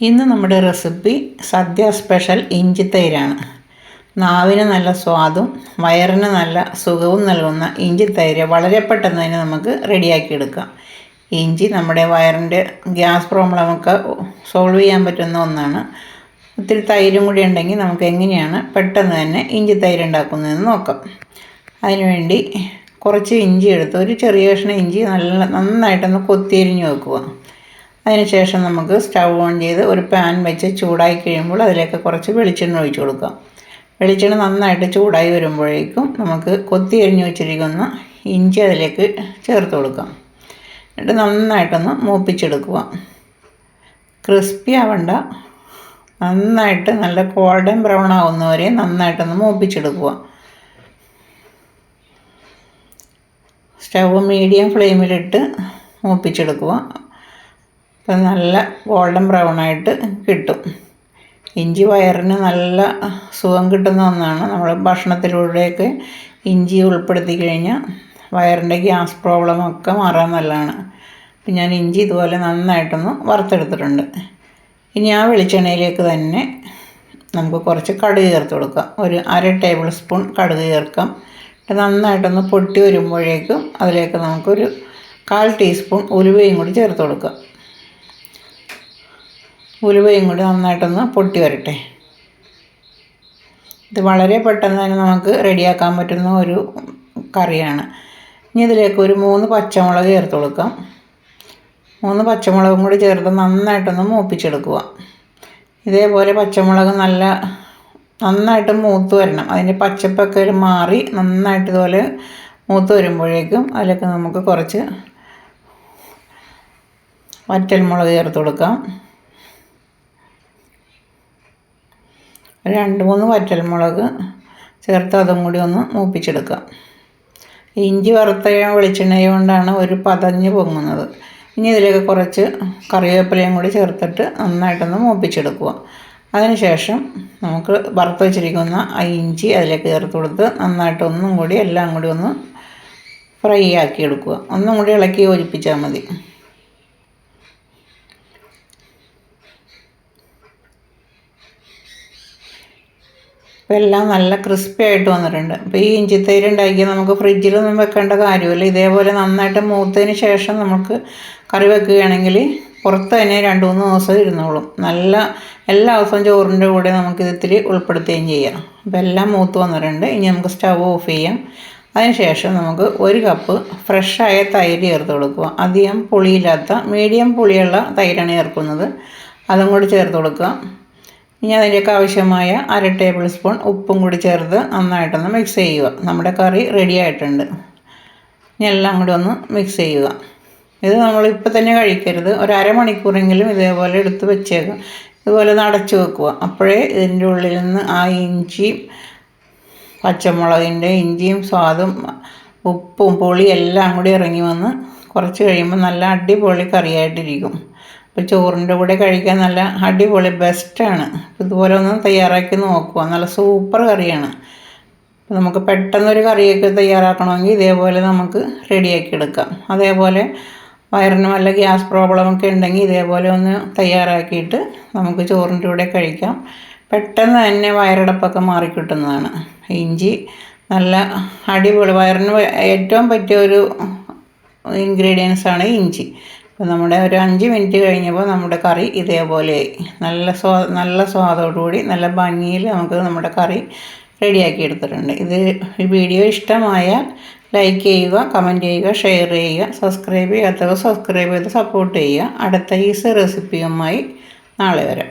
ഇന്ന് നമ്മുടെ റെസിപ്പി സദ്യ സ്പെഷ്യൽ ഇഞ്ചി തൈരാണ്. നാവിന് നല്ല സ്വാദും വയറിന് നല്ല സുഖവും നൽകുന്ന ഇഞ്ചി തൈര് വളരെ പെട്ടെന്ന് തന്നെ നമുക്ക് റെഡിയാക്കി എടുക്കാം ഇഞ്ചി നമ്മുടെ വയറിന്റെ ഗ്യാസ് പ്രോബ്ലമൊക്കെ സോൾവ് ചെയ്യാൻ പറ്റുന്ന ഒന്നാണ്. ഒത്തിരി തൈരും കൂടി ഉണ്ടെങ്കിൽ നമുക്ക് എങ്ങനെയാണ് പെട്ടെന്ന് തന്നെ ഇഞ്ചി തൈര് ഉണ്ടാക്കുന്നതെന്ന് നോക്കാം. അതിനുവേണ്ടി കുറച്ച് ഇഞ്ചി എടുത്ത് ഒരു ചെറിയ കഷ്ണം ഇഞ്ചി നല്ല നന്നായിട്ടൊന്ന് കൊത്തിയരിഞ്ഞ് വെക്കുക. അതിനുശേഷം നമുക്ക് സ്റ്റൗ ഓൺ ചെയ്ത് ഒരു പാൻ വെച്ച് ചൂടായി കഴിയുമ്പോൾ അതിലേക്ക് കുറച്ച് വെളിച്ചെണ്ണ ഒഴിച്ചു കൊടുക്കാം. വെളിച്ചെണ്ണ നന്നായിട്ട് ചൂടായി വരുമ്പോഴേക്കും നമുക്ക് കൊത്തി അരിഞ്ഞു വെച്ചിരിക്കുന്ന ഇഞ്ചി അതിലേക്ക് ചേർത്ത് കൊടുക്കാം. എന്നിട്ട് നന്നായിട്ടൊന്ന് മൂപ്പിച്ചെടുക്കുക. ക്രിസ്പി ആവണ്ട. നന്നായിട്ട് നല്ല ഗോൾഡൻ ബ്രൗൺ ആവുന്നവരെ നന്നായിട്ടൊന്ന് മൂപ്പിച്ചെടുക്കുക. സ്റ്റൗ മീഡിയം ഫ്ലെയിമിലിട്ട് മൂപ്പിച്ചെടുക്കുക. അപ്പം നല്ല ഗോൾഡൻ ബ്രൗൺ ആയിട്ട് കിട്ടും. ഇഞ്ചി വയറിന് നല്ല സുഖം കിട്ടുന്ന ഒന്നാണ്. നമ്മൾ ഭക്ഷണത്തിലൂടെയൊക്കെ ഇഞ്ചി ഉൾപ്പെടുത്തി കഴിഞ്ഞാൽ വയറിന്റെ ഗ്യാസ് പ്രോബ്ലം ഒക്കെ മാറാൻ നല്ലതാണ്. അപ്പം ഞാൻ ഇഞ്ചി ഇതുപോലെ നന്നായിട്ടൊന്ന് വറുത്തെടുത്തിട്ടുണ്ട്. ഇനി ആ വെളിച്ചെണ്ണയിലേക്ക് തന്നെ നമുക്ക് കുറച്ച് കടുക് ചേർത്ത് കൊടുക്കാം. ഒരു അര ടേബിൾ സ്പൂൺ കടുക് ചേർക്കാം. നന്നായിട്ടൊന്ന് പൊട്ടി വരുമ്പോഴേക്കും അതിലേക്ക് നമുക്കൊരു കാൽ ടീസ്പൂൺ ഉലുവയും കൂടി ചേർത്ത് കൊടുക്കാം. ഉലുവയും കൂടി നന്നായിട്ടൊന്ന് പൊട്ടി വരട്ടെ. ഇത് വളരെ പെട്ടെന്ന് തന്നെ നമുക്ക് റെഡിയാക്കാൻ പറ്റുന്ന ഒരു കറിയാണ്. ഇനി ഇതിലേക്ക് ഒരു മൂന്ന് പച്ചമുളക് ചേർത്ത് കൊടുക്കാം. മൂന്ന് പച്ചമുളകും കൂടി ചേർത്ത് നന്നായിട്ടൊന്ന് മൂപ്പിച്ചെടുക്കുക. ഇതേപോലെ പച്ചമുളക് നല്ല നന്നായിട്ട് മൂത്ത് വരണം. അതിന്റെ പച്ചപ്പൊക്കെ മാറി നന്നായിട്ട് ഇതുപോലെ മൂത്ത് വരുമ്പോഴേക്കും അതിലൊക്കെ നമുക്ക് കുറച്ച് വറ്റൽമുളക് ചേർത്ത് കൊടുക്കാം. രണ്ട് മൂന്ന് വറ്റൽമുളക് ചേർത്ത് അതും കൂടി ഒന്ന് മൂപ്പിച്ചെടുക്കുക ഇഞ്ചി വറുത്ത വെളിച്ചെണ്ണ കൊണ്ടാണ് ഒരു പതഞ്ഞ് പൊങ്ങുന്നത്. ഇനി ഇതിലേക്ക് കുറച്ച് കറിവേപ്പിലയും കൂടി ചേർത്തിട്ട് നന്നായിട്ടൊന്ന് മൂപ്പിച്ചെടുക്കുക. അതിനുശേഷം നമുക്ക് വറുത്ത് വെച്ചിരിക്കുന്ന ആ ഇഞ്ചി അതിലേക്ക് ചേർത്ത് കൊടുത്ത് നന്നായിട്ട് ഒന്നും കൂടി എല്ലാം കൂടി ഒന്ന് ഫ്രൈ ആക്കി എടുക്കുക ഒന്നും കൂടി ഇളക്കി യോജിപ്പിച്ചാൽ മതി. അപ്പോൾ എല്ലാം നല്ല ക്രിസ്പി ആയിട്ട് വന്നിട്ടുണ്ട്. അപ്പോൾ ഈ ഇഞ്ചിത്തൈര് ഉണ്ടാക്കിയാൽ നമുക്ക് ഫ്രിഡ്ജിലൊന്നും വെക്കേണ്ട കാര്യമില്ല. ഇതേപോലെ നന്നായിട്ട് മൂത്തതിന് ശേഷം നമുക്ക് കറി വെക്കുകയാണെങ്കിൽ പുറത്ത് തന്നെ രണ്ട് മൂന്ന് ദിവസം ഇരുന്നോളും. നല്ല എല്ലാ ദിവസവും ചോറിന്റെ കൂടെ നമുക്ക് ഇത്തിരി ഉൾപ്പെടുത്തുകയും ചെയ്യാം. അപ്പോൾ എല്ലാം മൂത്ത് വന്നിട്ടുണ്ട്. ഇനി നമുക്ക് സ്റ്റവ് ഓഫ് ചെയ്യാം. അതിനുശേഷം നമുക്ക് ഒരു കപ്പ് ഫ്രഷായ തൈര് ചേർത്ത് കൊടുക്കുക. അധികം പുളിയില്ലാത്ത മീഡിയം പുളിയുള്ള തൈരാണ് ചേർക്കുന്നത്. അതും കൂടി ചേർത്ത് കൊടുക്കുക. ഇനി അതിലേക്ക് ആവശ്യമായ അര ടേബിൾ സ്പൂൺ ഉപ്പും കൂടി ചേർത്ത് നന്നായിട്ടൊന്ന് മിക്സ് ചെയ്യുക. നമ്മുടെ കറി റെഡി ആയിട്ടുണ്ട്. ഇനി എല്ലാം കൂടി ഒന്ന് മിക്സ് ചെയ്യുക. ഇത് നമ്മൾ ഇപ്പോൾ തന്നെ കഴിക്കരുത്. ഒരു അരമണിക്കൂറെങ്കിലും ഇതേപോലെ എടുത്ത് വെച്ചേക്കുക. ഇതുപോലെ നടച്ച് വെക്കുക. അപ്പോഴേ ഇതിന്റെ ഉള്ളിൽ നിന്ന് ആ ഇഞ്ചിയും പച്ചമുളകിന്റെ ഇഞ്ചിയും സ്വാദും ഉപ്പും പൊളി എല്ലാം കൂടി ഇറങ്ങി വന്ന് കുറച്ച് കഴിയുമ്പോൾ നല്ല അടിപൊളി കറിയായിട്ടിരിക്കും. അപ്പോൾ ചോറിന്റെ കൂടെ കഴിക്കാൻ നല്ല അടിപൊളി ബെസ്റ്റാണ്. ഇതുപോലെ ഒന്ന് തയ്യാറാക്കി നോക്കുക നല്ല സൂപ്പർ കറിയാണ്. അപ്പോൾ നമുക്ക് പെട്ടെന്നൊരു കറിയൊക്കെ തയ്യാറാക്കണമെങ്കിൽ ഇതേപോലെ നമുക്ക് റെഡിയാക്കി എടുക്കാം. അതേപോലെ വയറിന് വല്ല ഗ്യാസ് പ്രോബ്ലമൊക്കെ ഉണ്ടെങ്കിൽ ഇതേപോലെ ഒന്ന് തയ്യാറാക്കിയിട്ട് നമുക്ക് ചോറിന്റെ കൂടെ കഴിക്കാം. പെട്ടെന്ന് തന്നെ വയറടപ്പൊക്കെ മാറിക്കിട്ടുന്നതാണ് ഇഞ്ചി നല്ല അടിപൊളി വയറിന് ഏറ്റവും പറ്റിയ ഒരു ഇൻഗ്രീഡിയൻസാണ് ഇഞ്ചി. അപ്പോൾ നമ്മുടെ ഒരു അഞ്ച് മിനിറ്റ് കഴിഞ്ഞപ്പോൾ നമ്മുടെ കറി ഇതേപോലെയായി നല്ല സ്വാ നല്ല സ്വാദോടുകൂടി നല്ല ഭംഗിയിൽ നമുക്ക് നമ്മുടെ കറി റെഡിയാക്കി എടുത്തിട്ടുണ്ട്. ഇത് ഈ വീഡിയോ ഇഷ്ടമായാൽ ലൈക്ക് ചെയ്യുക കമന്റ് ചെയ്യുക ഷെയർ ചെയ്യുക സബ്സ്ക്രൈബ് ചെയ്യാത്തവർ സബ്സ്ക്രൈബ് ചെയ്ത് സപ്പോർട്ട് ചെയ്യുക. അടുത്ത ഈസി റെസിപ്പിയുമായി നാളെ വരാം.